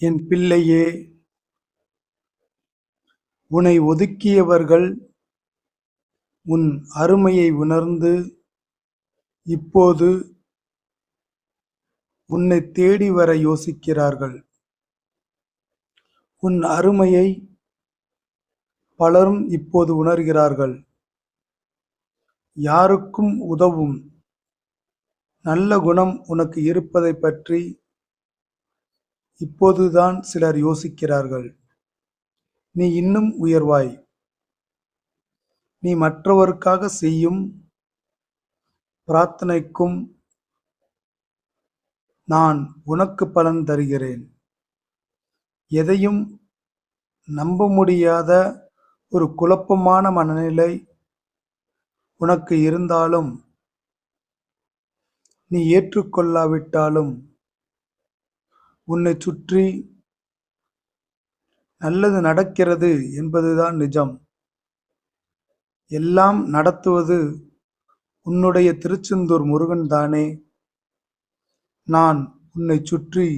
என் பிள்ளையே உன்னை ஒதுக்கியவர்கள் உன் அருமையை உணர்ந்து இப்போது உன்னை தேடி வர யோசிக்கிறார்கள். உன் அருமையை பலரும் இப்போது உணர்கிறார்கள். யாருக்கும் உதவும் நல்ல குணம் உனக்கு இருப்பதை பற்றி இப்போதுதான் சிலர் யோசிக்கிறார்கள் நீ இன்னும் உயர்வாய். நீ மற்றவருக்காக செய்யும் பிரார்த்தனைக்கும் நான் உனக்கு பலன் தருகிறேன். எதையும் நம்ப முடியாத ஒரு குழப்பமான மனநிலை உனக்கு இருந்தாலும் நீ ஏற்றுக்கொள்ளாவிட்டாலும் உன்னை சுற்றி நல்லது நடக்கிறது என்பதுதான் நிஜம். எல்லாம் நடத்துவது உன்னுடைய திருச்செந்தூர் முருகன் தானே. நான் உன்னை சுற்றி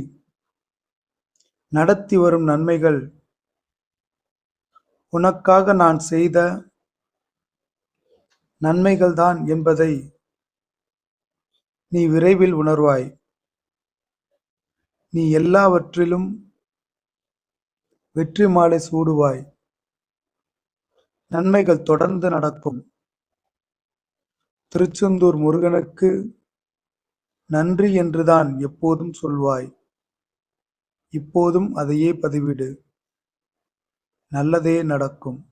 நடத்தி வரும் நன்மைகள் உனக்காக நான் செய்த நன்மைகள்தான் என்பதை நீ விரைவில் உணர்வாய். நீ எல்லாவற்றிலும் வெற்றி மாலை சூடுவாய். நன்மைகள் தொடர்ந்து நடக்கும். திருச்செந்தூர் முருகனுக்கு நன்றி என்றுதான் எப்போதும் சொல்வாய். இப்போதும் அதையே பதிவிடு. நல்லதே நடக்கும்.